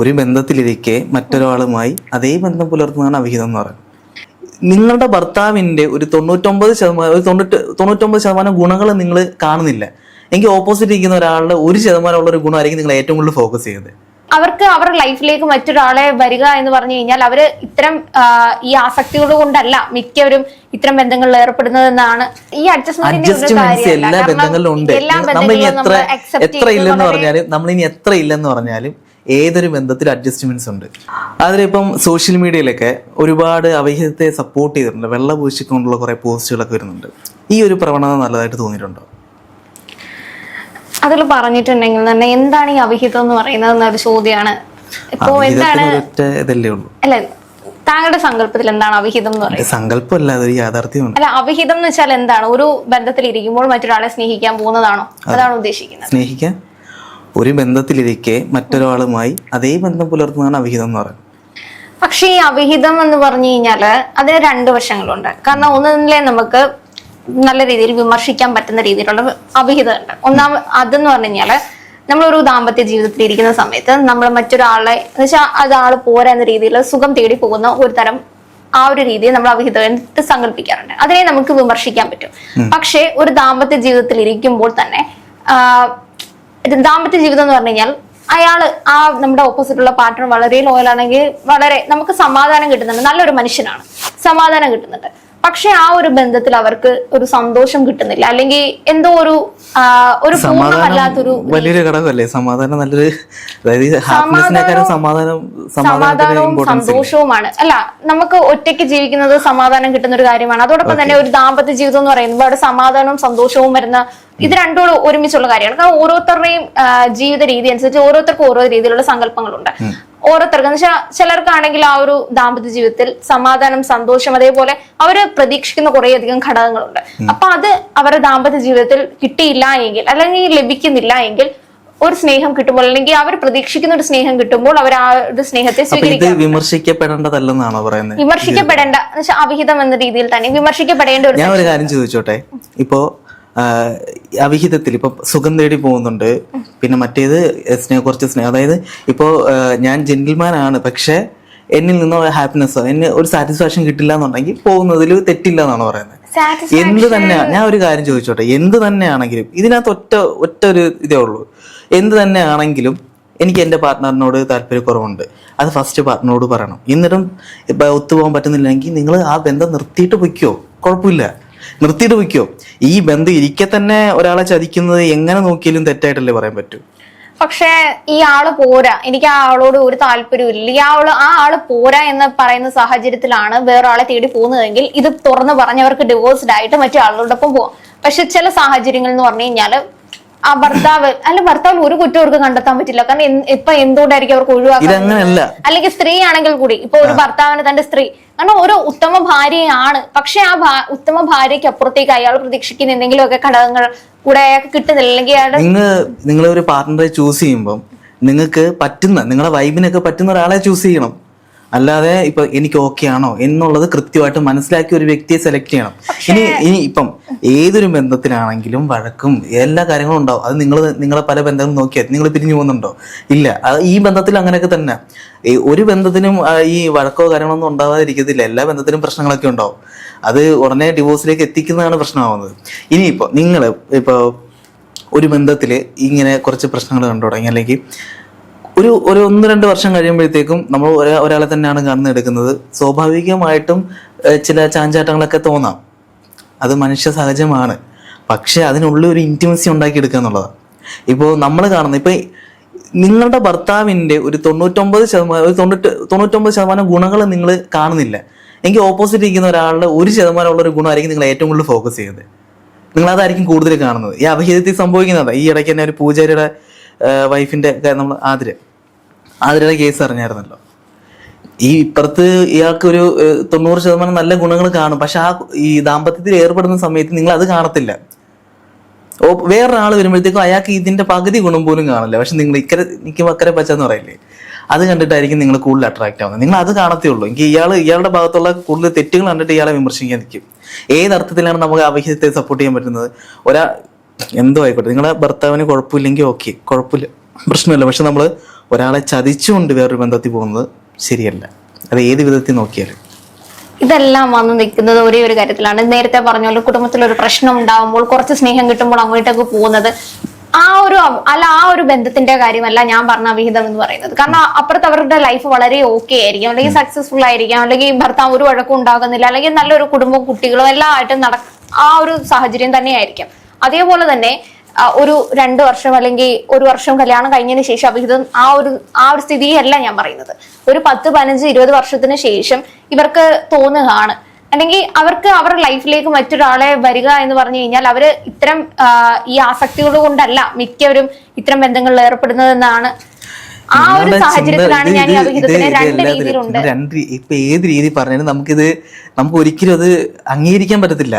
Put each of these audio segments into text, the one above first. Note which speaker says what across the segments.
Speaker 1: ഒരു ബന്ധത്തിലിരിക്കെ മറ്റൊരാളുമായി അതേ ബന്ധം പുലർത്തുന്നതാണ് അവിഹിതം എന്ന് പറയുന്നത്. നിങ്ങളുടെ ഭർത്താവിന്റെ ഒരു തൊണ്ണൂറ്റൊമ്പത് ശതമാനം ഒരു തൊണ്ണൂറ്റ് തൊണ്ണൂറ്റൊമ്പത് ശതമാനം ഗുണങ്ങൾ നിങ്ങൾ കാണുന്നില്ല. എങ്കിൽ ഓപ്പോസിറ്റ് ഇരിക്കുന്ന ഒരാളുടെ ഒരു ശതമാനമുള്ള ഒരു ഗുണമായിരിക്കും നിങ്ങൾ ഏറ്റവും കൂടുതൽ ഫോക്കസ് ചെയ്യുന്നത്.
Speaker 2: അവർക്ക് അവരുടെ ലൈഫിലേക്ക് മറ്റൊരാളെ വരിക എന്ന് പറഞ്ഞു കഴിഞ്ഞാൽ അവർ ഇത്തരം ഈ ആസക്തികൾ കൊണ്ടല്ല മിക്കവരും ഇത്തരം ബന്ധങ്ങളിൽ ഏർപ്പെടുന്നതെന്നാണ് ഈ
Speaker 1: അഡ്ജസ്റ്റ്മെന്റ് എല്ലാ ബന്ധങ്ങളിലും ഉണ്ട്. നമ്മൾ ഇനി എത്ര എത്ര ഇല്ലെന്ന് പറഞ്ഞാലും നമ്മൾ ഇനി എത്ര ഇല്ലെന്ന് പറഞ്ഞാലും ഏതൊരു ബന്ധത്തിൽ അഡ്ജസ്റ്റ്മെന്റ്സ് ഉണ്ട്? അതിലിപ്പം സോഷ്യൽ മീഡിയയിലൊക്കെ ഒരുപാട് അവിഹിതത്തെ സപ്പോർട്ട് ചെയ്തിട്ടുണ്ട്. വെള്ള പൂശിക്കൊണ്ടുള്ള കുറെ പോസ്റ്റുകളൊക്കെ വരുന്നുണ്ട്. ഈ ഒരു പ്രവണത നല്ലതായിട്ട് തോന്നിയിട്ടുണ്ടോ?
Speaker 2: അതിൽ പറഞ്ഞിട്ടുണ്ടെങ്കിൽ തന്നെ എന്താണ് ഈ അവിഹിതം എന്ന് പറയുന്നത് എന്നൊരു ചോദ്യമാണ് ഇപ്പോ എന്താണ് അല്ല താങ്കളുടെ സങ്കല്പത്തിൽ എന്താണ് അവിഹിതം എന്ന് പറയുന്നത്?
Speaker 1: സങ്കല്പമല്ല അതൊരു യാഥാർത്ഥ്യമാണ്.
Speaker 2: അല്ല അവിഹിതം എന്ന് വെച്ചാൽ എന്താണ്? ഒരു ബന്ധത്തിൽ ഇരിക്കുമ്പോൾ മറ്റൊരാളെ സ്നേഹിക്കാൻ പോകുന്നതാണോ? അതാണ് ഉദ്ദേശിക്കുന്നത്.
Speaker 1: സ്നേഹിക്കാൻ? ഒരു ബന്ധത്തിലിരിക്കെ മറ്റൊരാളുമായി അതേ ബന്ധം പുലർത്തുന്നതാണ് അവിഹിതം എന്ന് പറയുന്നത്.
Speaker 2: പക്ഷേ ഈ അവിഹിതം എന്ന് പറഞ്ഞു കഴിഞ്ഞാൽ അതിന് രണ്ട് വശങ്ങളുണ്ട്. കാരണം ഒന്നിലെ നമുക്ക് നല്ല രീതിയിൽ വിമർശിക്കാൻ പറ്റുന്ന രീതിയിലുള്ള അവിഹിതം ഉണ്ട് ഒന്നാം അതെന്ന് പറഞ്ഞു കഴിഞ്ഞാൽ നമ്മളൊരു ദാമ്പത്യ ജീവിതത്തിൽ ഇരിക്കുന്ന സമയത്ത് നമ്മൾ മറ്റൊരാളെ എന്ന് വെച്ചാൽ അത് ആൾ പോരാ എന്ന രീതിയിൽ സുഖം തേടി പോകുന്ന ഒരു തരം ആ ഒരു രീതിയെ നമ്മൾ അവിഹിതമായിട്ട് സങ്കല്പിക്കാറുണ്ട്. അതിനെ നമുക്ക് വിമർശിക്കാൻ പറ്റും. പക്ഷേ ഒരു ദാമ്പത്യ ജീവിതത്തിൽ ഇരിക്കുമ്പോൾ തന്നെ ദാമ്പത്യ ജീവിതം എന്ന് പറഞ്ഞു കഴിഞ്ഞാൽ അയാൾ ആ നമ്മുടെ ഓപ്പോസിറ്റുള്ള പാർട്ട്ണർ വളരെ ലോയൽ ആണെങ്കിൽ വളരെ നമുക്ക് സമാധാനം കിട്ടുന്നുണ്ട്. നല്ലൊരു മനുഷ്യനാണ്. സമാധാനം കിട്ടുന്നുണ്ട്. പക്ഷെ ആ ഒരു ബന്ധത്തിൽ അവർക്ക് ഒരു സന്തോഷം കിട്ടുന്നില്ല. അല്ലെങ്കിൽ എന്തോ ഒരു ഒരു പൂർണമല്ലാത്തൊരു
Speaker 1: വലിയൊരു ഘടകമല്ലേ? സമാധാനം നല്ലൊരു അതായത് സമാധാനം
Speaker 2: സമാധാനവും സന്തോഷവുമാണ്. അല്ല നമുക്ക് ഒറ്റയ്ക്ക് ജീവിക്കുന്നത് സമാധാനം കിട്ടുന്ന ഒരു കാര്യമാണ്. അതോടൊപ്പം തന്നെ ഒരു ദാമ്പത്യ ജീവിതം എന്ന് പറയുമ്പോൾ അവിടെ സമാധാനവും സന്തോഷവും വരുന്ന ഇത് രണ്ടും ഒരുമിച്ചുള്ള കാര്യമാണ്. കാരണം ഓരോരുത്തരുടെയും ജീവിത രീതി അനുസരിച്ച് ഓരോരുത്തർക്കും ഓരോ രീതിയിലുള്ള സങ്കല്പങ്ങളുണ്ട്. ഓരോരുത്തർക്ക്. ചിലർക്കാണെങ്കിൽ ആ ഒരു ദാമ്പത്യ ജീവിതത്തിൽ സമാധാനം സന്തോഷം അതേപോലെ അവർ പ്രതീക്ഷിക്കുന്ന കുറേയധികം ഘടകങ്ങളുണ്ട്. അപ്പൊ അത് അവരുടെ ദാമ്പത്യ ജീവിതത്തിൽ കിട്ടിയില്ല എങ്കിൽ അല്ലെങ്കിൽ ലഭിക്കുന്നില്ല എങ്കിൽ ഒരു സ്നേഹം കിട്ടുമ്പോൾ അല്ലെങ്കിൽ അവർ പ്രതീക്ഷിക്കുന്ന ഒരു സ്നേഹം കിട്ടുമ്പോൾ അവർ ആ ഒരു സ്നേഹത്തെ സ്വീകരിക്കും.
Speaker 1: വിമർശിക്കപ്പെടേണ്ടതല്ലെന്നാണോ പറയുന്നത്?
Speaker 2: വിമർശിക്കപ്പെടേണ്ട അവിഹിതം എന്ന രീതിയിൽ തന്നെ വിമർശിക്കപ്പെടേണ്ട ഒരു
Speaker 1: ഞാൻ ഒരു കാര്യം ചോദിച്ചോട്ടെ? ഇപ്പോ അവിഹിതത്തിൽ ഇപ്പൊ സുഖം തേടി പോകുന്നുണ്ട്. പിന്നെ മറ്റേത് സ്നേഹം കുറച്ച് സ്നേഹം അതായത് ഇപ്പോ ഞാൻ ജെന്റിൽമാൻ ആണ് പക്ഷെ എന്നിൽ നിന്നോ ഹാപ്പിനെസ്സോ എന്നെ ഒരു സാറ്റിസ്ഫാക്ഷൻ കിട്ടില്ല എന്നുണ്ടെങ്കിൽ പോകുന്നതിൽ തെറ്റില്ല എന്നാണ് പറയുന്നത് എന്ത് തന്നെയാണ് ഞാൻ ഒരു കാര്യം ചോദിച്ചോട്ടെ എന്ത് തന്നെയാണെങ്കിലും ഇതിനകത്ത് ഒറ്റ ഒറ്റ ഒരു ഇതേ ഉള്ളൂ. എന്ത് തന്നെയാണെങ്കിലും എനിക്ക് എന്റെ പാർട്ട്ണറിനോട് താല്പര്യക്കുറവുണ്ട് അത് ഫസ്റ്റ് പാർട്ട്ണറോട് പറയണം. എന്നിട്ടും ഒത്തുപോകാൻ പറ്റുന്നില്ലെങ്കിൽ നിങ്ങൾ ആ ബന്ധം നിർത്തിയിട്ട് പൊയ്ക്കോ കുഴപ്പമില്ല. നിർത്തിയിട്ട് വയ്ക്കോ ഈ ബന്ധം ഇരിക്കെ തന്നെ ഒരാളെ ചതിക്കുന്നത് എങ്ങനെ നോക്കിയാലും തെറ്റായിട്ടല്ലേ പറയാൻ പറ്റൂ.
Speaker 2: പക്ഷേ ഈ ആൾ പോരാ. എനിക്ക് ആ ആളോട് ഒരു താല്പര്യം ഇല്ല ഈ ആൾ ആ ആൾ പോരാ എന്ന് പറയുന്ന സാഹചര്യത്തിലാണ് വേറൊരാളെ തേടി പോകുന്നതെങ്കിൽ ഇത് തുറന്ന് പറഞ്ഞവർക്ക് ഡിവോഴ്സ്ഡ് ആയിട്ട് മറ്റു ആളുകളോടൊപ്പം പോവാം. പക്ഷെ ചില സാഹചര്യങ്ങൾ എന്ന് പറഞ്ഞു കഴിഞ്ഞാൽ ആ ഭർത്താവ് അല്ല ഭർത്താവിൽ ഒരു കുറ്റം അവർക്ക് കണ്ടെത്താൻ പറ്റില്ല. കാരണം ഇപ്പൊ എന്തുകൊണ്ടായിരിക്കും അവർക്ക്
Speaker 1: ഒഴിവാക്കുന്നത്
Speaker 2: അല്ലെങ്കിൽ സ്ത്രീ ആണെങ്കിൽ കൂടി ഇപ്പൊ ഒരു ഭർത്താവിന് തന്റെ സ്ത്രീ കാരണം ഒരു ഉത്തമ ഭാര്യയാണ്. പക്ഷെ ആ ഉത്തമ ഭാര്യയ്ക്ക് അപ്പുറത്തേക്ക് അയാൾ പ്രതീക്ഷിക്കുന്ന എന്തെങ്കിലുമൊക്കെ ഘടകങ്ങൾ കൂടെ അയാൾക്ക് കിട്ടുന്നില്ല. അല്ലെങ്കിൽ
Speaker 1: നിങ്ങൾ നിങ്ങൾ ഒരു പാർട്ട്ണറെ ചൂസ് ചെയ്യുമ്പോൾ നിങ്ങൾക്ക് പറ്റുന്ന നിങ്ങളെ വൈബിനൊക്കെ പറ്റുന്ന ഒരാളെ ചൂസ് ചെയ്യണം. അല്ലാതെ ഇപ്പൊ എനിക്ക് ഓക്കെ ആണോ എന്നുള്ളത് കൃത്യമായിട്ട് മനസ്സിലാക്കി ഒരു വ്യക്തിയെ സെലക്ട് ചെയ്യണം. ഇനി ഇനി ഇപ്പം ഏതൊരു ബന്ധത്തിലാണെങ്കിലും വഴക്കും എല്ലാ കാര്യങ്ങളും ഉണ്ടാവും. അത് നിങ്ങൾ നിങ്ങളെ പല ബന്ധങ്ങളും നോക്കിയാൽ നിങ്ങൾ പിരിഞ്ഞു പോകുന്നുണ്ടോ? ഇല്ല. അത് ഈ ബന്ധത്തിൽ അങ്ങനെയൊക്കെ തന്നെ. ഒരു ബന്ധത്തിനും ഈ വഴക്കോ കാര്യങ്ങളൊന്നും ഉണ്ടാവാതിരിക്കത്തില്ല. എല്ലാ ബന്ധത്തിലും പ്രശ്നങ്ങളൊക്കെ ഉണ്ടാവും. അത് ഉടനെ ഡിവോഴ്സിലേക്ക് എത്തിക്കുന്നതാണ് പ്രശ്നമാവുന്നത്. ഇനിയിപ്പോൾ നിങ്ങൾ ഇപ്പോൾ ഒരു ബന്ധത്തിൽ ഇങ്ങനെ കുറച്ച് പ്രശ്നങ്ങൾ കണ്ടു തുടങ്ങി. അല്ലെങ്കിൽ ഒരു ഒരു ഒന്ന് രണ്ട് വർഷം കഴിയുമ്പോഴത്തേക്കും നമ്മൾ ഒരാ- ഒരാളെ തന്നെയാണ് കാണുന്നത് എടുക്കുന്നത്. സ്വാഭാവികമായിട്ടും ചില ചാഞ്ചാട്ടങ്ങളൊക്കെ തോന്നാം. അത് മനുഷ്യ സഹജമാണ്. പക്ഷെ അതിനുള്ളിൽ ഒരു ഇന്റിമസി ഉണ്ടാക്കിയെടുക്കുക എന്നുള്ളതാണ്. ഇപ്പോൾ നമ്മൾ കാണുന്ന ഇപ്പൊ നിങ്ങളുടെ ഭർത്താവിന്റെ ഒരു തൊണ്ണൂറ്റൊമ്പത് ശതമാനം ഒരു തൊണ്ണൂറ്റ തൊണ്ണൂറ്റൊമ്പത് ശതമാനം ഗുണങ്ങൾ നിങ്ങൾ കാണുന്നില്ല. എങ്കിൽ ഓപ്പോസിറ്റ് ഇരിക്കുന്ന ഒരാളുടെ ഒരു ശതമാനം ഉള്ള ഒരു ഗുണമായിരിക്കും നിങ്ങൾ ഏറ്റവും കൂടുതൽ ഫോക്കസ് ചെയ്യുന്നത്. നിങ്ങൾ അതായിരിക്കും കൂടുതൽ കാണുന്നത്. ഈ അഭിഹിതത്തിൽ സംഭവിക്കുന്നതാണ് ഈ ഇടയ്ക്ക് തന്നെ ഒരു പൂജാരിയുടെ വൈഫിന്റെ നമ്മൾ ആതിര ആതിരയുടെ കേസ് അറിഞ്ഞായിരുന്നല്ലോ. ഈ ഇപ്പുറത്ത് ഇയാൾക്ക് ഒരു ഏഹ്, തൊണ്ണൂറ് ശതമാനം നല്ല ഗുണങ്ങൾ കാണും. പക്ഷെ ആ ഈ ദാമ്പത്യത്തിൽ ഏർപ്പെടുന്ന സമയത്ത് നിങ്ങൾ അത് കാണത്തില്ല. ഓ വേറൊരാൾ വരുമ്പോഴത്തേക്കും അയാൾക്ക് ഇതിന്റെ പകുതി ഗുണം പോലും കാണില്ല. പക്ഷെ നിങ്ങൾ ഇക്കരെ നിൽക്കുമ്പോൾ അക്കരെ പച്ചെന്ന് പറയില്ലേ? അത് കണ്ടിട്ടായിരിക്കും നിങ്ങൾ കൂടുതൽ അട്രാക്ട് ആവുന്നത്. നിങ്ങൾ അത് കാണത്തേ ഉള്ളൂ. എനിക്ക് ഇയാൾ ഇയാളുടെ ഭാഗത്തുള്ള കൂടുതൽ തെറ്റുകൾ കണ്ടിട്ട് ഇയാളെ വിമർശിക്കാൻ നിൽക്കും. ഏതർത്ഥത്തിലാണ് നമുക്ക് ആവശ്യത്തെ സപ്പോർട്ട് ചെയ്യാൻ പറ്റുന്നത്? ഒരാ എന്തോ ആയിക്കോട്ടെ. നിങ്ങളുടെ ഭർത്താവിന് കുഴപ്പമില്ലെങ്കിൽ ഓക്കെ കുഴപ്പമില്ല. പ്രശ്നമില്ല. പക്ഷെ നമ്മൾ ഒരാളെ ചതിച്ചുകൊണ്ട് വേറൊരു ബന്ധത്തിൽ പോകുന്നത് ശരിയല്ല. അത് ഏത് വിധത്തിൽ നോക്കിയാലും.
Speaker 2: ഇതെല്ലാം വന്ന് നിൽക്കുന്നത് ഒരേ ഒരു കാര്യത്തിലാണ്. നേരത്തെ പറഞ്ഞ പോലെ കുടുംബത്തിൽ ഒരു പ്രശ്നം ഉണ്ടാകുമ്പോൾ കുറച്ച് സ്നേഹം കിട്ടുമ്പോൾ അങ്ങോട്ടേക്ക് പോകുന്നത് ആ ഒരു അല്ല ആ ഒരു ബന്ധത്തിന്റെ കാര്യമല്ല ഞാൻ പറഞ്ഞ അവിഹിതം എന്ന് പറയുന്നത്. കാരണം അപ്പുറത്ത് അവരുടെ ലൈഫ് വളരെ ഓക്കെ ആയിരിക്കും. അല്ലെങ്കിൽ സക്സസ്ഫുൾ ആയിരിക്കാം. അല്ലെങ്കിൽ ഭർത്താവ് ഒരു വഴക്കും ഉണ്ടാകുന്നില്ല. അല്ലെങ്കിൽ നല്ലൊരു കുടുംബവും കുട്ടികളും എല്ലാം ആയിട്ട് നട ആ ഒരു സാഹചര്യം തന്നെയായിരിക്കും. അതേപോലെ തന്നെ ഒരു രണ്ട് വർഷം അല്ലെങ്കിൽ ഒരു വർഷം കല്യാണം കഴിഞ്ഞതിന് ശേഷം അവിഹിതം ആ ഒരു ആ ഒരു സ്ഥിതിയല്ല ഞാൻ പറയുന്നത്. ഒരു പത്ത് പതിനഞ്ച് ഇരുപത് വർഷത്തിന് ശേഷം ഇവർക്ക് തോന്നുകയാണ്. അല്ലെങ്കിൽ അവർക്ക് അവരുടെ ലൈഫിലേക്ക് മറ്റൊരാളെ വരിക എന്ന് പറഞ്ഞു കഴിഞ്ഞാൽ അവർ ഇത്തരം ഈ ആസക്തികൾ കൊണ്ടല്ല മിക്കവരും ഇത്തരം ബന്ധങ്ങളിൽ ഏർപ്പെടുന്നതെന്നാണ്. ആ ഒരു സാഹചര്യത്തിലാണ് ഞാൻ ഈ രണ്ട് രീതിയിലുണ്ട്.
Speaker 1: ഇപ്പൊ ഏത് രീതി പറഞ്ഞാലും നമുക്കിത് നമുക്ക് ഒരിക്കലും അത് അംഗീകരിക്കാൻ പറ്റത്തില്ല.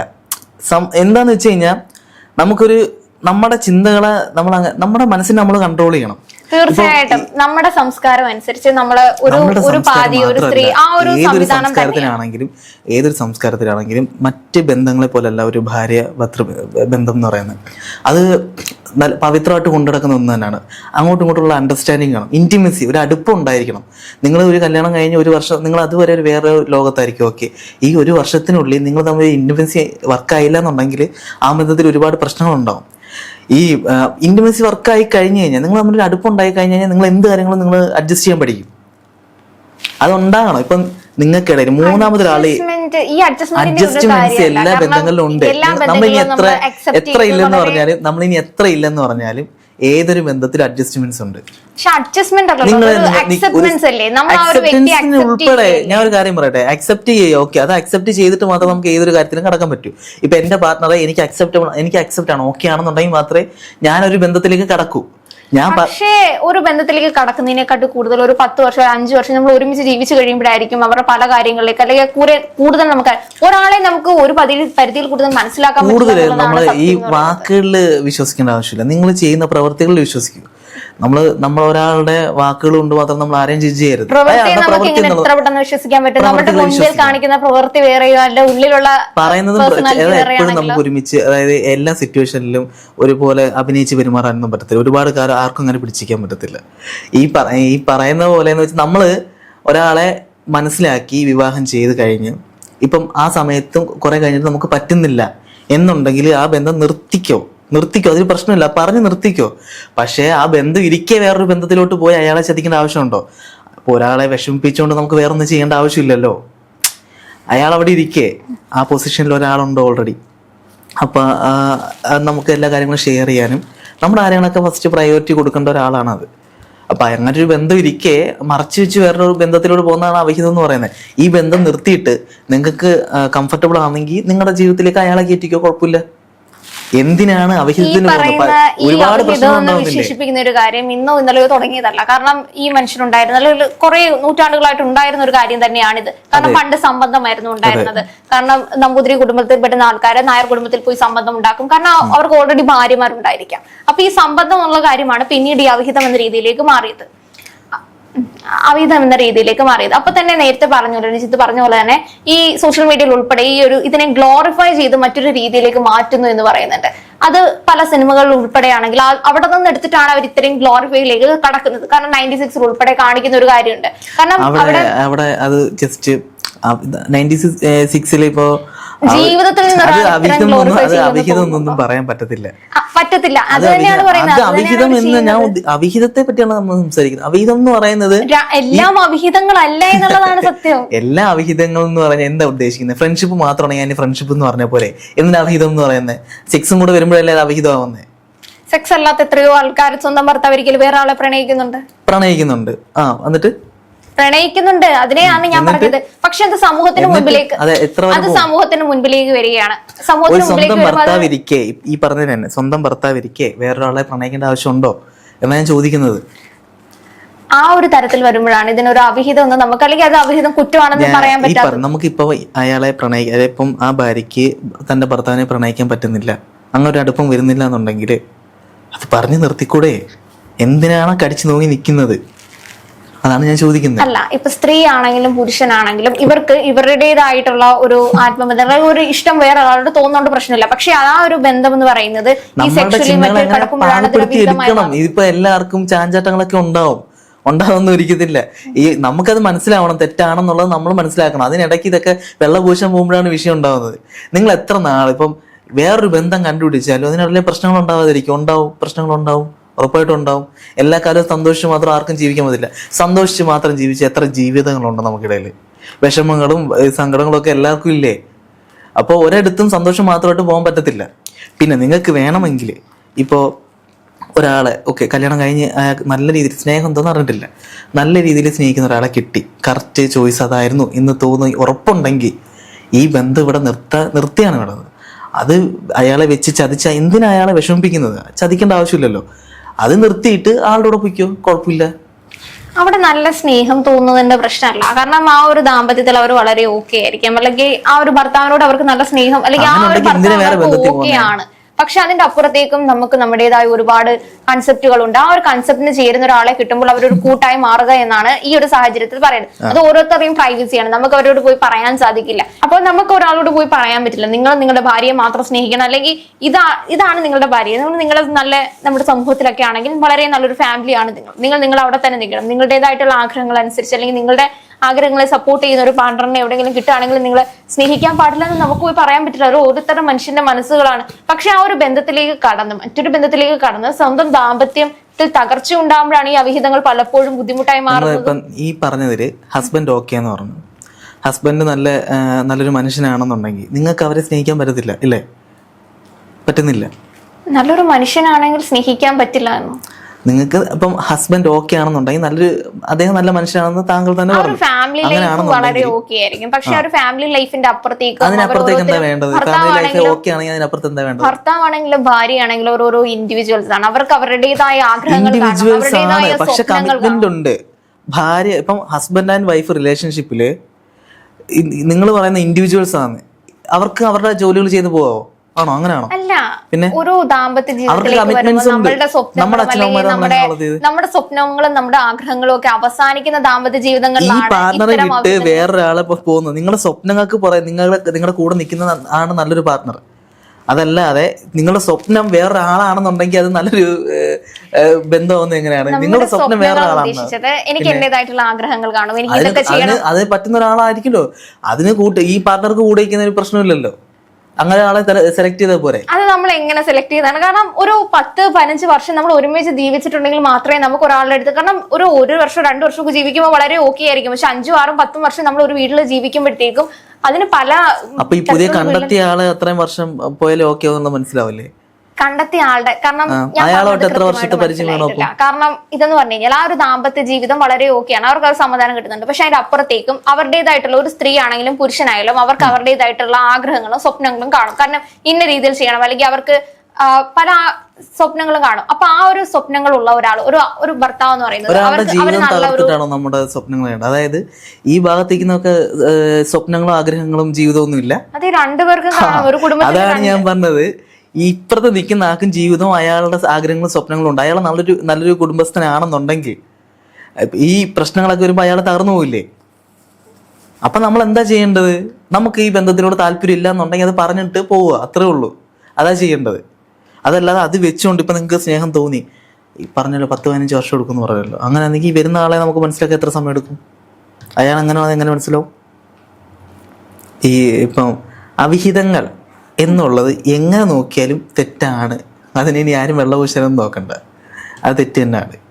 Speaker 1: എന്താന്ന് വെച്ച് കഴിഞ്ഞാൽ നമുക്കൊരു നമ്മുടെ ചിന്തകളെ നമ്മൾ നമ്മുടെ മനസ്സിനെ നമ്മൾ കൺട്രോൾ ചെയ്യണം.
Speaker 2: തീർച്ചയായിട്ടും. നമ്മുടെ സംസ്കാരം അനുസരിച്ച് നമ്മൾ ഒരു ഒരു പാതി ഒരു സ്ത്രീ ആ ഒരു സംവിധാനം
Speaker 1: സംസ്കാരത്തിലാണെങ്കിലും ഏതൊരു സംസ്കാരത്തിലാണെങ്കിലും മറ്റ് ബന്ധങ്ങളെ പോലല്ല ഒരു ഭാര്യ ഭർത്തൃ ബന്ധം എന്ന് പറയുന്നത്. അത് നല്ല പവിത്രമായിട്ട് കൊണ്ടുനടക്കുന്ന ഒന്ന് തന്നെയാണ്. അങ്ങോട്ടും ഇങ്ങോട്ടുള്ള അണ്ടർസ്റ്റാൻഡിങ് ആണ്. ഇന്റിമസി ഒരു അടുപ്പം ഉണ്ടായിരിക്കണം. നിങ്ങൾ ഒരു കല്യാണം കഴിഞ്ഞ് ഒരു വർഷം നിങ്ങൾ അതുവരെ ഒരു വേറെ ലോകത്തായിരിക്കും ഓക്കെ ഈ ഒരു വർഷത്തിനുള്ളിൽ നിങ്ങൾ തമ്മിൽ ഇന്റിമസി വർക്കായില്ല എന്നുണ്ടെങ്കിൽ ആ ബന്ധത്തിൽ ഒരുപാട് പ്രശ്നങ്ങളുണ്ടാവും. ഈ ഇന്റിമസി വർക്കായി കഴിഞ്ഞു കഴിഞ്ഞാൽ നിങ്ങൾ തമ്മിൽ ഒരു അടുപ്പം ഉണ്ടായി കഴിഞ്ഞ് കഴിഞ്ഞാൽ നിങ്ങൾ എന്ത് കാര്യങ്ങളും നിങ്ങൾ അഡ്ജസ്റ്റ് ചെയ്യാൻ പഠിക്കും. അതുണ്ടാകണം. ഇപ്പം നിങ്ങൾക്കിടയിൽ ഇടയിൽ
Speaker 2: Adjustment- ഈ അഡ്ജസ്റ്റ്മെന്റിന്റെ ഒരു
Speaker 1: അഡ്ജസ്റ്റ്മെന്റ്സ്. എല്ലാ ബന്ധങ്ങളിലും ഉണ്ട്. നമ്മളിനി എത്ര എത്ര ഇല്ലെന്ന് പറഞ്ഞാലും നമ്മളിനി എത്ര ഇല്ലെന്ന് പറഞ്ഞാലും ഏതൊരു ബന്ധത്തിൽ അഡ്ജസ്റ്റ്മെന്റ്സ് ഉണ്ട്? ഉൾപ്പെടെ ഞാൻ ഒരു കാര്യം പറയട്ടെ അക്സെപ്റ്റ് ചെയ്യുക ഓക്കെ അത് അക്സെപ്റ്റ് ചെയ്തിട്ട് മാത്രം നമുക്ക് ഏതൊരു കാര്യത്തിലും കടക്കാൻ പറ്റൂ. ഇപ്പൊ എന്റെ പാർട്ട്ണറെ എനിക്ക് അക്സെപ്റ്റബിൾ എനിക്ക് അക്സെപ്റ്റ് ആണ് ഓക്കെ ആണെന്നുണ്ടെങ്കിൽ മാത്രമേ ഞാനൊരു ബന്ധത്തിലേക്ക് കടക്കൂ. ഞാൻ
Speaker 2: പക്ഷേ ഒരു ബന്ധത്തിലേക്ക് കടക്കുന്നതിനെക്കാട്ട് കൂടുതൽ ഒരു പത്ത് വർഷം ഒരു അഞ്ചു വർഷം നമ്മൾ ഒരുമിച്ച് ജീവിച്ചു കഴിയുമ്പോഴായിരിക്കും അവരുടെ പല കാര്യങ്ങളിലേക്ക് അല്ലെങ്കിൽ കൂടെ- കൂടുതൽ നമുക്ക് ഒരാളെ നമുക്ക് ഒരു പരിധി പരിധിയിൽ കൂടുതൽ മനസ്സിലാക്കാൻ
Speaker 1: കൂടുതൽ നമ്മൾ ഈ വാക്കുകളിൽ വിശ്വസിക്കേണ്ട ആവശ്യമില്ല. നിങ്ങൾ ചെയ്യുന്ന പ്രവർത്തികളിൽ വിശ്വസിക്കൂ. നമ്മൾ നമ്മൾ ഒരാളുടെ വാക്കുകൾ കൊണ്ട് മാത്രം നമ്മൾ ആരെയും ജഡ്ജ് ചെയ്യരുത്. പറയുന്നത് എപ്പോഴും നമുക്ക് ഒരുമിച്ച് അതായത് എല്ലാ സിറ്റുവേഷനിലും ഒരുപോലെ അഭിനയിച്ച് പെരുമാറാനൊന്നും പറ്റത്തില്ല. ഒരുപാട് കാലം ആർക്കും അങ്ങനെ പിടിച്ചിരിക്കാൻ പറ്റത്തില്ല. ഈ ഈ പറയുന്ന പോലെ എന്ന് വെച്ചാൽ നമ്മൾ ഒരാളെ മനസ്സിലാക്കി വിവാഹം ചെയ്ത് കഴിഞ്ഞ് ഇപ്പം ആ സമയത്തും കുറെ കഴിഞ്ഞിട്ട് നമുക്ക് പറ്റുന്നില്ല. എന്നുണ്ടെങ്കിൽ ആ ബന്ധം നിർത്തിക്കോ? നിർത്തിക്കോ അതിന് പ്രശ്നമില്ല. പറഞ്ഞ് നിർത്തിക്കോ. പക്ഷേ ആ ബന്ധം ഇരിക്കെ വേറൊരു ബന്ധത്തിലോട്ട് പോയി അയാളെ ചതിക്കേണ്ട ആവശ്യമുണ്ടോ? അപ്പോൾ ഒരാളെ വിഷമിപ്പിച്ചുകൊണ്ട് നമുക്ക് വേറൊന്നും ചെയ്യേണ്ട ആവശ്യമില്ലല്ലോ. അയാൾ അവിടെ ഇരിക്കേ. ആ പൊസിഷനിൽ ഒരാളുണ്ട് ഓൾറെഡി അപ്പൊ ആ, ആ, നമുക്ക് എല്ലാ കാര്യങ്ങളും ഷെയർ ചെയ്യാനും. നമ്മുടെ കാര്യങ്ങളൊക്കെ ഫസ്റ്റ് പ്രയോറിറ്റി കൊടുക്കേണ്ട ഒരാളാണ് അത്. അപ്പൊ അങ്ങനെ ഒരു ബന്ധം ഇരിക്കെ മറച്ചു വെച്ച് വേറൊരു ബന്ധത്തിലൂടെ പോകുന്നതാണ് അവിഹിതം എന്ന് പറയുന്നത്. ഈ ബന്ധം നിർത്തിയിട്ട് നിങ്ങൾക്ക് കംഫർട്ടബിൾ ആണെങ്കിൽ നിങ്ങളുടെ ജീവിതത്തിലേക്ക് അയാളെ കയറ്റിക്കോ കുഴപ്പമില്ല. എന്തിനാണ് ഒരുപാട്
Speaker 2: വിശേഷിപ്പിക്കുന്ന ഒരു കാര്യം ഇന്നോ ഇന്നലെയോ തുടങ്ങിയതല്ല. കാരണം ഈ മനുഷ്യനുണ്ടായിരുന്ന അല്ലെങ്കിൽ കുറെ നൂറ്റാണ്ടുകളായിട്ട് ഉണ്ടായിരുന്ന ഒരു കാര്യം തന്നെയാണിത്. കാരണം പണ്ട് സംബന്ധമായിരുന്നു ഉണ്ടായിരുന്നത്. കാരണം നമ്പൂതിരി കുടുംബത്തിൽ പെടുന്ന ആൾക്കാരെ നായർ കുടുംബത്തിൽ പോയി സംബന്ധം ഉണ്ടാക്കും. കാരണം അവർക്ക് ഓൾറെഡി ഭാര്യമാരുണ്ടായിരിക്കാം. അപ്പൊ ഈ സംബന്ധമുള്ള കാര്യമാണ് പിന്നീട് ഈ അവിഹിതം എന്ന രീതിയിലേക്ക് മാറിയത്. അവിധം എന്ന രീതിയിലേക്ക് മാറിയത്. അപ്പൊ തന്നെ നേരത്തെ പറഞ്ഞു രഞ്ജിത്ത് പറഞ്ഞ പോലെ തന്നെ ഈ സോഷ്യൽ മീഡിയയിൽ ഉൾപ്പെടെ ഈ ഒരു ഇതിനെ ഗ്ലോറിഫൈ ചെയ്ത് മറ്റൊരു രീതിയിലേക്ക് മാറ്റുന്നു എന്ന് പറയുന്നുണ്ട്. അത് പല സിനിമകളിൽ ഉൾപ്പെടെയാണെങ്കിൽ അവിടെ നിന്ന് എടുത്തിട്ടാണ് അവർ ഇത്രയും ഗ്ലോറിഫൈയിലേക്ക് കടക്കുന്നത്. കാരണം നയന്റി സിക്സിൽ ഉൾപ്പെടെ കാണിക്കുന്ന ഒരു കാര്യമുണ്ട്. കാരണം
Speaker 1: അവിടെ അവിടെ അത് ജസ്റ്റ് നയന്റി സിക്സിൽ ഇപ്പോ
Speaker 2: ജീവിതത്തിൽ നിന്ന്
Speaker 1: പറയാൻ പറ്റത്തില്ല.
Speaker 2: പറ്റത്തില്ല. അത് തന്നെയാണ് പറയുന്നത്.
Speaker 1: അവിഹിതം എന്ന് ഞാൻ അവിഹിതത്തെ പറ്റിയാണ് നമ്മൾ സംസാരിക്കുന്നത്. അവിഹിതം എന്ന് പറയുന്നത്
Speaker 2: എല്ലാം അവിഹിതങ്ങളല്ല എന്നുള്ളതാണ് സത്യം.
Speaker 1: എല്ലാ അവിഹിതങ്ങൾ എന്ന് പറഞ്ഞാൽ എന്താ ഉദ്ദേശിക്കുന്നത്? ഫ്രണ്ട്ഷിപ്പ് മാത്രമാണ് ഞാൻ ഫ്രണ്ട്ഷിപ്പ് എന്ന് പറഞ്ഞ പോലെ. എന്തിനാ അവിഹിതം എന്ന് പറയുന്നത് സെക്സും കൂടെ വരുമ്പോഴല്ലേ അത് അവിഹിതമാവുന്നത്
Speaker 2: സെക്സ് അല്ലാത്ത എത്രയോ ആൾക്കാർ സ്വന്തം ഭർത്താവ് ഒരിക്കലും വേറെ ആളെ പ്രണയിക്കുന്നുണ്ട്.
Speaker 1: പ്രണയിക്കുന്നുണ്ട്. ആ എന്നിട്ട്?
Speaker 2: പ്രണയിക്കുന്നുണ്ട്. അതിനെയാണ് ഞാൻ പറഞ്ഞത്. പക്ഷെ അത് സമൂഹത്തിന് മുൻപിലേക്ക്
Speaker 1: അത്
Speaker 2: സമൂഹത്തിന് മുൻപിലേക്ക് വരികയാണ്. സമൂഹത്തിന്
Speaker 1: സ്വന്തം ഭർത്താവ് ഇരിക്കെ. ഈ പറഞ്ഞത് തന്നെ. സ്വന്തം ഭർത്താവ് ഇരിക്കെ. വേറൊരാളെ പ്രണയിക്കേണ്ട ആവശ്യമുണ്ടോ? എന്നാ ഞാൻ ചോദിക്കുന്നത്.
Speaker 2: ആ ഒരു തരത്തിൽ വരുമ്പോഴാണ് ഇതിനൊരു അവിഹിതം ഒന്ന് നമുക്ക് അല്ലെങ്കിൽ അത് അവിഹിതം കുറ്റമാണെന്ന് പറയാൻ
Speaker 1: പറ്റും
Speaker 2: പറ്റാത്ത
Speaker 1: പറ നമുക്കിപ്പോ അയാളെ പ്രണയിക്കാൻ ഇപ്പം ആ ഭാര്യയ്ക്ക് തന്റെ ഭർത്താവിനെ പ്രണയിക്കാൻ പറ്റുന്നില്ല. അങ്ങനെ ഒരു അടുപ്പം വരുന്നില്ല എന്നുണ്ടെങ്കിൽ അത് പറഞ്ഞു നിർത്തിക്കൂടെ? എന്തിനാണ് കടിച്ചു നോങ്ങി നിൽക്കുന്നത്? അതാണ് ഞാൻ ചോദിക്കുന്നത്.
Speaker 2: അല്ല ഇപ്പൊ സ്ത്രീ ആണെങ്കിലും പുരുഷനാണെങ്കിലും ഇവർക്ക് ഇവരുടേതായിട്ടുള്ള ഒരു ആത്മബന്ധം ഒരു ഇഷ്ടം വേറെ ഒരാളോട് തോന്നുന്നോണ്ട് പ്രശ്നമില്ല. പക്ഷെ ആ ഒരു ബന്ധം എന്ന് പറയുന്നത് ഈ സെക്ഷലി കടക്കുമ്പോഴാണ്
Speaker 1: ഇതിപ്പോ എല്ലാവർക്കും ചാഞ്ചാട്ടങ്ങളൊക്കെ ഉണ്ടാവും. ഉണ്ടാവുന്ന ഒരിക്കത്തില്ല. ഈ നമുക്കത് മനസ്സിലാവണം തെറ്റാണെന്നുള്ളത് നമ്മൾ മനസ്സിലാക്കണം. അതിനിടയ്ക്ക് ഇതൊക്കെ വെള്ളപൂശം പോകുമ്പോഴാണ് വിഷയം ഉണ്ടാവുന്നത്. നിങ്ങൾ എത്ര നാൾ ഇപ്പം വേറൊരു ബന്ധം കണ്ടുപിടിച്ചാലും അതിനിടയിലെ പ്രശ്നങ്ങൾ ഉണ്ടാവാതിരിക്കും. ഉണ്ടാവും പ്രശ്നങ്ങൾ ഉണ്ടാവും ഉറപ്പായിട്ടും ഉണ്ടാവും എല്ലാ കാലവും സന്തോഷിച്ച് മാത്രം ആർക്കും ജീവിക്കാൻ പറ്റില്ല സന്തോഷിച്ച് മാത്രം ജീവിച്ച് എത്ര ജീവിതങ്ങളുണ്ട് നമുക്കിടയിൽ. വിഷമങ്ങളും സങ്കടങ്ങളും ഒക്കെ എല്ലാവർക്കും ഇല്ലേ? അപ്പോൾ ഒരിടത്തും സന്തോഷം മാത്രമായിട്ട് പോകാൻ പറ്റത്തില്ല. പിന്നെ നിങ്ങൾക്ക് വേണമെങ്കിൽ ഇപ്പോൾ ഒരാളെ ഓക്കെ കല്യാണം കഴിഞ്ഞ് നല്ല രീതിയിൽ സ്നേഹം എന്തോന്ന് അറിഞ്ഞിട്ടില്ല. നല്ല രീതിയിൽ സ്നേഹിക്കുന്ന ഒരാളെ കിട്ടി. കറക്റ്റ് ചോയ്സ് അതായിരുന്നു എന്ന് തോന്നി ഉറപ്പുണ്ടെങ്കിൽ ഈ ബന്ധം ഇവിടെ നിർത്ത നിർത്തിയാണ് വേണ്ടത് അത് അയാളെ വെച്ച് ചതിച്ച എന്തിനാ അയാളെ വിഷമിപ്പിക്കുന്നത്? ചതിക്കേണ്ട ആവശ്യമില്ലല്ലോ. അത് നിർത്തിയിട്ട് ആളുടെ കൂടെ പൊയ്ക്കോ? കുഴപ്പമില്ല.
Speaker 2: അവിടെ നല്ല സ്നേഹം തോന്നുന്നതിന്റെ പ്രശ്നമല്ല. കാരണം ആ ഒരു ദാമ്പത്യത്തിൽ അവർ വളരെ ഓക്കെ ആയിരിക്കും. അല്ലെങ്കിൽ ആ ഒരു ഭർത്താവിനോട് അവർക്ക് നല്ല സ്നേഹം അല്ലെങ്കിൽ ആ ഒരു ഭർത്താവ് ഓക്കെ ആണ്. പക്ഷെ അതിന്റെ അപ്പുറത്തേക്കും നമുക്ക് നമ്മുടേതായ ഒരുപാട് കൺസെപ്റ്റുകൾ ഉണ്ട് ആ ഒരു കൺസെപ്റ്റിന് ചേരുന്ന ഒരാളെ കിട്ടുമ്പോൾ അവരൊരു കൂട്ടായി മാറുക എന്നാണ് ഈ ഒരു സാഹചര്യത്തിൽ പറയുന്നത്. അത് ഓരോരുത്തരുടെയും പ്രൈവസിയാണ് നമുക്ക് അവരോട് പോയി പറയാൻ സാധിക്കില്ല. അപ്പോൾ നമുക്ക് ഒരാളോട് പോയി പറയാൻ പറ്റില്ല. നിങ്ങൾ നിങ്ങളുടെ ഭാര്യയെ മാത്രം സ്നേഹിക്കണം. അല്ലെങ്കിൽ ഇതാ ഇതാണ് നിങ്ങളുടെ ഭാര്യ. നിങ്ങൾ നിങ്ങൾ നല്ല നമ്മുടെ സമൂഹത്തിലൊക്കെ ആണെങ്കിൽ വളരെ നല്ലൊരു ഫാമിലിയാണ് നിങ്ങൾ നിങ്ങൾ. നിങ്ങൾ അവിടെ തന്നെ നിൽക്കണം. നിങ്ങളുടേതായിട്ടുള്ള ആഗ്രഹങ്ങൾ അനുസരിച്ച് അല്ലെങ്കിൽ നിങ്ങളുടെ ആഗ്രഹങ്ങളെ സപ്പോർട്ട് ചെയ്യുന്ന ഒരു പാർട്ണറിനെ എവിടെയെങ്കിലും കിട്ടുകയാണെങ്കിൽ നിങ്ങൾ സ്നേഹിക്കാൻ പാടില്ല എന്ന് നമുക്ക് പോയി പറയാൻ പറ്റില്ല. ഒരു ഓരോരുത്തരുടെ മനുഷ്യന്റെ മനസ്സുകളാണ്. പക്ഷെ ആ ഒരു ബന്ധത്തിലേക്ക് കടന്ന് മറ്റൊരു ബന്ധത്തിലേക്ക് കടന്ന് സ്വന്തം ദാമ്പത്യം തകർച്ച ഉണ്ടാകുമ്പോഴാണ് ഈ അവിഹിതങ്ങൾ പലപ്പോഴും ബുദ്ധിമുട്ടായി മാറുന്നത്.
Speaker 1: ഇപ്പം ഈ പറഞ്ഞതിൽ ഹസ്ബൻഡ് ഓക്കെ എന്ന് പറഞ്ഞു. ഹസ്ബൻഡ് നല്ല നല്ലൊരു മനുഷ്യനാണെന്നുണ്ടെങ്കിൽ നിങ്ങൾക്ക് അവരെ സ്നേഹിക്കാൻ പറ്റത്തില്ല ഇല്ലേ? പറ്റുന്നില്ല.
Speaker 2: നല്ലൊരു മനുഷ്യനാണെങ്കിൽ സ്നേഹിക്കാൻ പറ്റില്ല എന്ന്.
Speaker 1: നിങ്ങൾക്ക് ഇപ്പം ഹസ്ബൻഡ് ഓക്കെ ആണെന്നുണ്ടെങ്കിൽ നല്ലൊരു അദ്ദേഹം നല്ല മനുഷ്യനാണെന്ന് താങ്കൾ തന്നെ പറഞ്ഞു.
Speaker 2: ഫാമിലി ലൈഫ് വളരെ ഓക്കെ ആയിരിക്കും. പക്ഷെ ആ. ഒരു ഫാമിലി ലൈഫിന്റെ അപ്പുറത്തേക്ക്
Speaker 1: അതിനപ്പുറത്തേക്ക് എന്താ വേണ്ടത്? ഫാമിലി ലൈഫ് ഓക്കെ ആണെങ്കിൽ അതിനപ്പുറത്ത് എന്താ വേണ്ടത്?
Speaker 2: ഭർത്താവാണെങ്കിലും ഭാര്യയാണെങ്കിലും ഓരോരോ ഇൻഡിവിജ്വൽസ് ആണ്. അവർക്ക് അവരുടേതായ ആഗ്രഹങ്ങൾ
Speaker 1: ഇൻഡിവിജ്വൽസ് ആണ്. പക്ഷെ കമ്മിറ്റ്മെന്റ് ഉണ്ട് ഭാര്യ ഇപ്പം ഹസ്ബൻഡ് ആൻഡ് വൈഫ് റിലേഷൻഷിപ്പിൽ നിങ്ങൾ പറയുന്ന ഇൻഡിവിജ്വൽസ് ആണ്. അവർക്ക് അവരുടെ ജോലികൾ ചെയ്തു പോവാവോ ആണോ? അങ്ങനെയാണോ?
Speaker 2: അല്ല
Speaker 1: പിന്നെ?
Speaker 2: ഒരു ദാമ്പത്യ ജീവിതത്തിലേക്ക് നമ്മളുടെ
Speaker 1: നമ്മുടെ
Speaker 2: അല്ലെങ്കിൽ നമ്മുടെ നമ്മുടെ സ്വപ്നങ്ങളും നമ്മുടെ ആഗ്രഹങ്ങളും ഒക്കെ അവസാനിക്കുന്ന ദാമ്പത്യ
Speaker 1: ഈ
Speaker 2: ജീവിതങ്ങളിലാണ്
Speaker 1: പാർട്ണറെ
Speaker 2: ഇത്തരം
Speaker 1: വിട്ട് വേറൊരാളെ പോകുന്നത്? നിങ്ങളുടെ സ്വപ്നങ്ങൾക്ക് പുറകെ നിങ്ങളുടെ നിങ്ങളുടെ കൂടെ നിൽക്കുന്ന ആണ് നല്ലൊരു പാർട്ണർ അതല്ലാതെ നിങ്ങളുടെ സ്വപ്നം വേറൊരാളാണെന്നുണ്ടെങ്കിൽ അത് നല്ലൊരു ബന്ധമാവുന്നത് എങ്ങനെയാണ്? നിങ്ങളുടെ സ്വപ്നം വേറൊരാളാണ്.
Speaker 2: എനിക്ക് എന്റേതായിട്ടുള്ള ആഗ്രഹങ്ങൾ കാണും. എനിക്ക്
Speaker 1: അതിന് പറ്റുന്ന ഒരാളായിരിക്കുമല്ലോ അതിന് കൂട്ട് ഈ പാർട്ണർക്ക് കൂടെ ഇരിക്കുന്ന ഒരു പ്രശ്നമില്ലല്ലോ. അങ്ങനെ ആളെ സെലക്ട് ചെയ്താൽ പോരെ?
Speaker 2: അത് നമ്മൾ എങ്ങനെ സെലക്ട് ചെയ്താണ് കാരണം ഒരു പത്ത് പതിനഞ്ച് വർഷം നമ്മൾ ഒരുമിച്ച് ജീവിച്ചിട്ടുണ്ടെങ്കിൽ മാത്രമേ നമുക്ക് ഒരാളുടെ അടുത്ത് കാരണം ഒരു ഒരു വർഷം രണ്ട് വർഷമൊക്കെ ജീവിക്കുമ്പോൾ വളരെ ഓക്കെ ആയിരിക്കും. പക്ഷെ അഞ്ചു ആറും പത്തും വർഷം നമ്മൾ ഒരു വീട്ടിൽ ജീവിക്കുമ്പോഴത്തേക്കും അതിന് പല
Speaker 1: അപ്പൊ ഈ പുതിയ കണ്ടെത്തിയ ആൾ അത്രയും വർഷം പോയാലും ഓക്കെ മനസ്സിലാവില്ലേ?
Speaker 2: കണ്ടെത്തിയ ആളുടെ കാരണം
Speaker 1: അയാളോട്ട് എത്ര വർഷത്തെ പരിചയം
Speaker 2: കാരണം ഇതെന്ന് പറഞ്ഞു കഴിഞ്ഞാൽ ആ ഒരു ദാമ്പത്യ ജീവിതം വളരെ ഓക്കെയാണ്. അവർക്ക് അത് സമാധാനം കിട്ടുന്നുണ്ട്. പക്ഷെ അതിന്റെ അപ്പുറത്തേക്കും അവരുടേതായിട്ടുള്ള ഒരു സ്ത്രീ ആണെങ്കിലും പുരുഷനായാലും അവർക്ക് അവരുടേതായിട്ടുള്ള ആഗ്രഹങ്ങളും സ്വപ്നങ്ങളും കാണും. കാരണം ഇന്ന രീതിയിൽ ചെയ്യണം. അല്ലെങ്കിൽ അവർക്ക് പല സ്വപ്നങ്ങളും കാണും. അപ്പൊ ആ ഒരു സ്വപ്നങ്ങളുള്ള ഒരാൾ ഒരു ഒരു ഭർത്താവ് എന്ന് പറയുന്നത്
Speaker 1: നമ്മുടെ സ്വപ്നങ്ങൾ അതായത് ഈ ഭാഗത്തേക്ക് ഏഹ്, സ്വപ്നങ്ങളും ആഗ്രഹങ്ങളും ജീവിതമൊന്നും ഇല്ല
Speaker 2: അതെ രണ്ടുപേർക്കും കാണാം. ഒരു കുടുംബത്തിൽ
Speaker 1: അതാണ് ഞാൻ പറഞ്ഞത്. ഇപ്പുറത്ത് നിൽക്കുന്ന ആർക്കും ജീവിതവും അയാളുടെ ആഗ്രഹങ്ങളും സ്വപ്നങ്ങളും ഉണ്ട്. അയാൾ നല്ലൊരു നല്ലൊരു കുടുംബസ്ഥനാണെന്നുണ്ടെങ്കിൽ ഈ പ്രശ്നങ്ങളൊക്കെ വരുമ്പോൾ അയാൾ തകർന്നു പോയില്ലേ അപ്പം നമ്മൾ എന്താ ചെയ്യേണ്ടത്? നമുക്ക് ഈ ബന്ധത്തിനോട് താല്പര്യം ഇല്ല എന്നുണ്ടെങ്കിൽ അത് പറഞ്ഞിട്ട് പോവുക. അത്രേ ഉള്ളൂ. അതാ ചെയ്യേണ്ടത്. അതല്ലാതെ അത് വെച്ചുകൊണ്ട് ഇപ്പം നിങ്ങൾക്ക് സ്നേഹം തോന്നി. ഈ പറഞ്ഞല്ലോ പത്ത് പതിനഞ്ച് വർഷം എടുക്കുമെന്ന് പറഞ്ഞല്ലോ. അങ്ങനെ ആണെങ്കിൽ വരുന്ന ആളെ നമുക്ക് മനസ്സിലാക്കാൻ എത്ര സമയം എടുക്കും? അയാൾ അങ്ങനെ എങ്ങനെ മനസ്സിലാവും? ഈ ഇപ്പം അവിഹിതങ്ങൾ എന്നുള്ളത് എങ്ങനെ നോക്കിയാലും തെറ്റാണ്. അതിന് ഇനി ആരും വെള്ളപൂശലൊന്നും നോക്കണ്ട. അത് തെറ്റ് തന്നെയാണ്.